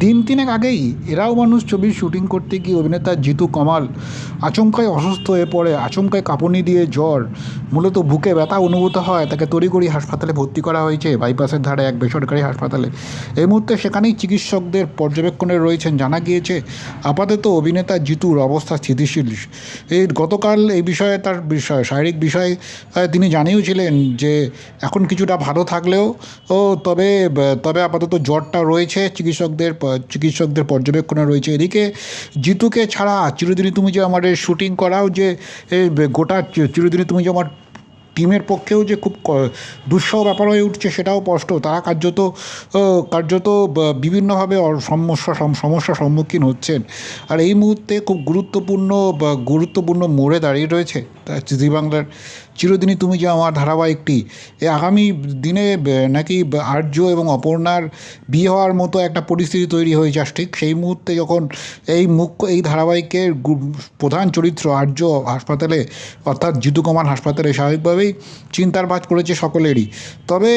তিনেক আগেই এরাও মানুষ ছবির শুটিং করতে গিয়ে অভিনেতা জিতু কমাল আচমকায় অসুস্থ হয়ে পড়ে আচমকায় কাঁপুনি দিয়ে জ্বর। মূলত বুকে ব্যথা অনুভূত হয়, তাকে তড়িঘড়ি হাসপাতালে ভর্তি করা হয়েছে, বাইপাসের ধারে এক বেসরকারি হাসপাতালে। এই মুহূর্তে সেখানেই চিকিৎসকদের পর্যবেক্ষণে রয়েছেন। জানা গিয়েছে, আপাতত অভিনেতা জিতুর অবস্থা স্থিতিশীল। এই গতকাল এই বিষয়ে তার বিষয়, শারীরিক বিষয়ে তিনি জানিয়েছিলেন যে, এখন কিছুটা ভালো থাকলেও, ও তবে তবে আপাতত জ্বরটা রয়েছে। চিকিৎসকদের চিকিৎসকদের পর্যবেক্ষণে রয়েছে। এদিকে জিতুকে ছাড়া চিরদিনই তুমি যে আমার শুটিং করাও যে গোটা চিরদিনই তুমি যে আমার টিমের পক্ষেও যে খুব দুঃসহ ব্যাপার হয়ে উঠছে সেটাও স্পষ্ট। তারা কার্যত কার্যত বিভিন্নভাবে সমস্যা সমস্যার সম্মুখীন হচ্ছেন। আর এই মুহূর্তে খুব গুরুত্বপূর্ণ গুরুত্বপূর্ণ মোড়ে দাঁড়িয়ে রয়েছে জি বাংলার চিরদিনই তুমি যে আমার ধারাবাহিকটি, এ আগামী দিনে নাকি আর্য এবং অপর্ণার বিয়ে হওয়ার মতো একটা পরিস্থিতি তৈরি হয়ে যাস ঠিক সেই মুহূর্তে যখন এই মুখ্য, এই ধারাবাহিকের প্রধান চরিত্র আর্য হাসপাতালে অর্থাৎ জিতু কুমার হাসপাতালে স্বাভাবিকভাবেই চিন্তার বাজ করেছে সকলেরই। তবে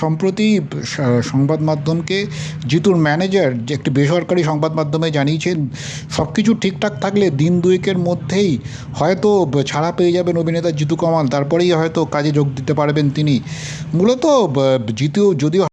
সম্প্রতি সংবাদ মাধ্যমকে জিতুর ম্যানেজার যে একটি বেসরকারি সংবাদ মাধ্যমে জানিয়েছেন সব কিছু ঠিকঠাক থাকলে দিন দুয়েকের মধ্যেই হয়তো ছাড়া পেয়ে যাবেন অভিনেতা জিতু কমাল, তারপরেই হয়তো কাজে যোগ দিতে পারবেন তিনি। মূলত জিতু যদিও